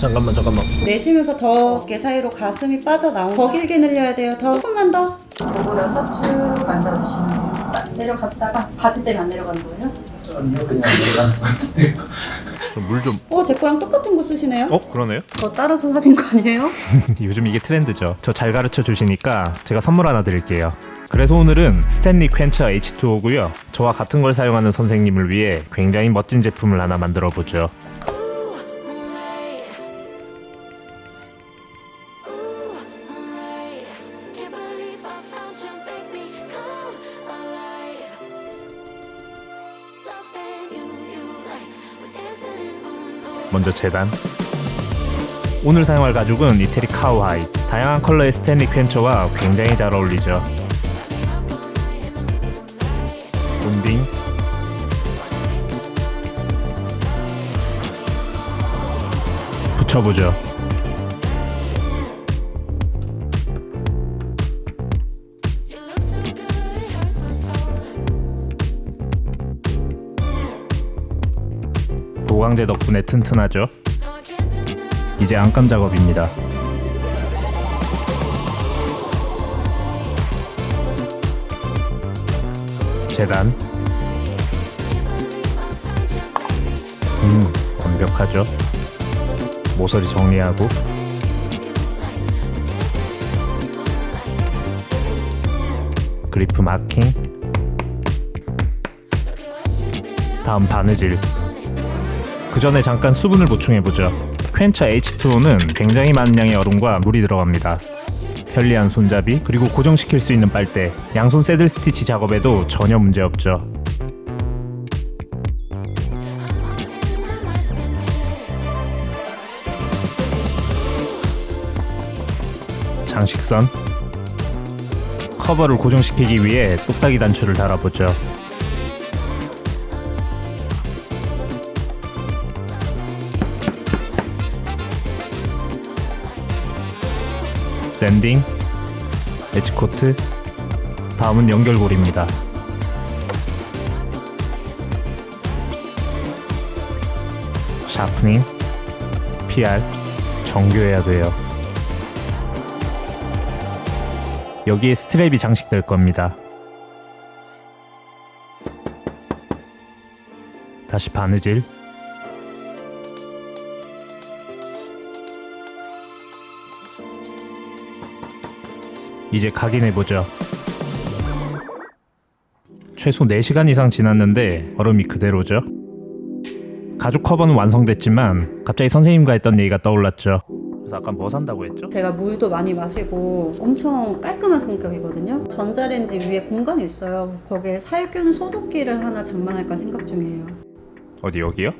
잠깐만 잠깐만 내쉬면서 더 어깨 사이로 가슴이 빠져나오고 더 길게 늘려야 돼요. 더 조금만 더. 구부려서 쭉 앉아주시면 돼요. 내려갔다가 바지 때문에 안 내려가는 거예요? 아니요 그냥 제가 물좀 어, 제 거랑 똑같은 거 쓰시네요? 어? 그러네요? 저 따라서 사신 거 아니에요? 요즘 이게 트렌드죠 저 잘 가르쳐 주시니까 제가 선물 하나 드릴게요 그래서 오늘은 스탠리 퀸처 H2O고요 저와 같은 걸 사용하는 선생님을 위해 굉장히 멋진 제품을 하나 만들어 보죠 먼저 재단. 오늘 사용할 가죽은 이태리 카우하이. 다양한 컬러의 스탠리 퀸처와 굉장히 잘 어울리죠. 본딩 붙여보죠 보강제 덕분에 튼튼하죠. 이제 안감 작업입니다. 재단. 음 완벽하죠? 모서리 정리하고. 그리프 마킹. 다음 바느질 그 전에 잠깐 수분을 보충해보죠. 퀸처 H2O는 굉장히 많은 양의 얼음과 물이 들어갑니다. 편리한 손잡이, 그리고 고정시킬 수 있는 빨대, 양손 새들 스티치 작업에도 전혀 문제 없죠. 장식선 커버를 고정시키기 위해 똑딱이 단추를 달아보죠. 샌딩, 엣지코트, 다음은 연결고리입니다. 샤프닝, PR, 정교해야 돼요. 여기에 스트랩이 장식될 겁니다. 다시 바느질, 이제 각인해보죠. 최소 4시간 이상 지났는데 얼음이 그대로죠. 가죽 커버는 완성됐지만 갑자기 선생님과 했던 얘기가 떠올랐죠. 그래서 아까 뭐 산다고 했죠? 제가 물도 많이 마시고 엄청 깔끔한 성격이거든요. 전자레인지 위에 공간이 있어요. 거기에 살균 소독기를 하나 장만할까 생각 중이에요. 어디 여기요?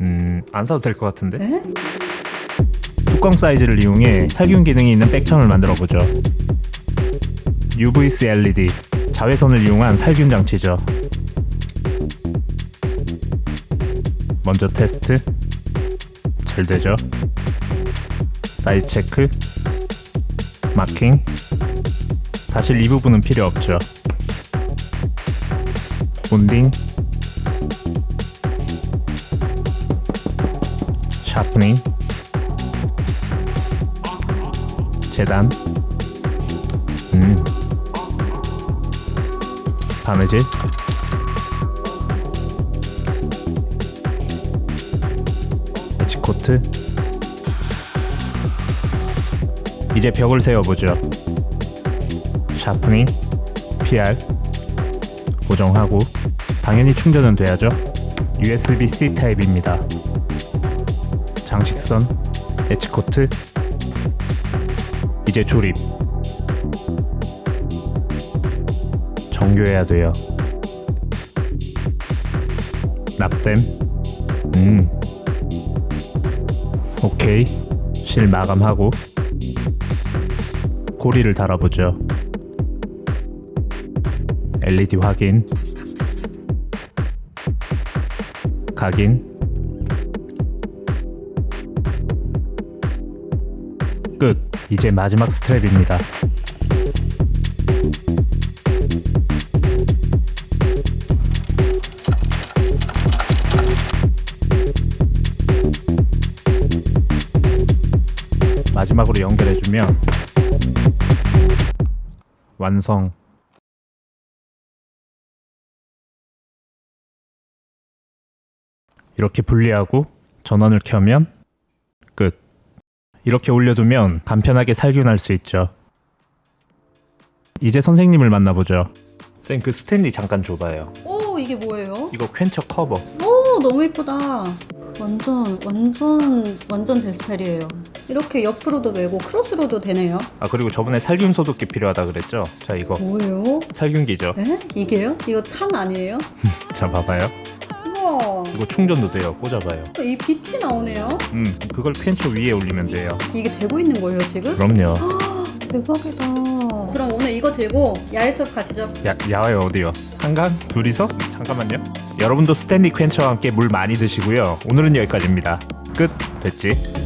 음, 안 사도 될 것 같은데? 네? 뚜껑 사이즈를 이용해 살균 기능이 있는 백청을 만들어 보죠. UVC LED 자외선을 이용한 살균 장치죠. 먼저 테스트. 잘 되죠? 사이즈 체크. 마킹. 사실 이 부분은 필요 없죠. 본딩. 샤프닝. 재단 음 바느질 에치코트. 이제 벽을 세워보죠. 샤프닝 PR 고정하고 당연히 충전은 돼야죠. USB-C 타입입니다. 장식선 에치코트. 이제 조립. 정교해야 돼요. 납땜. 음. 오케이. 실 마감하고 고리를 달아보죠. LED 확인. 각인. 끝. 이제 마지막 스트랩입니다. 마지막으로 연결해주면 완성. 이렇게 분리하고 전원을 켜면 끝. 이렇게 올려두면 간편하게 살균할 수 있죠. 이제 선생님을 만나보죠. 쌤, 그 스탠리 잠깐 줘봐요. 오 이게 뭐예요? 이거 퀸처 커버. 오 너무 이쁘다. 완전 완전 완전 제 스타일이에요. 이렇게 옆으로도 메고 크로스로도 되네요. 아 그리고 저번에 살균 소독기 필요하다 그랬죠? 자 이거 뭐예요? 살균기죠. 에? 이게요? 이거 창 아니에요? 자 봐봐요. 우와. 이거 충전도 돼요. 꽂아봐요. 이 빛이 나오네요. 음 그걸 퀸처 위에 올리면 돼요. 이게 되고 있는 거예요 지금? 그럼요. 대박이다. 그럼 오늘 이거 들고 야외 수업 가시죠. 야 야외 어디요? 한강? 둘이서? 잠깐만요. 여러분도 스탠리 퀸처와 함께 물 많이 드시고요. 오늘은 여기까지입니다. 끝. 됐지?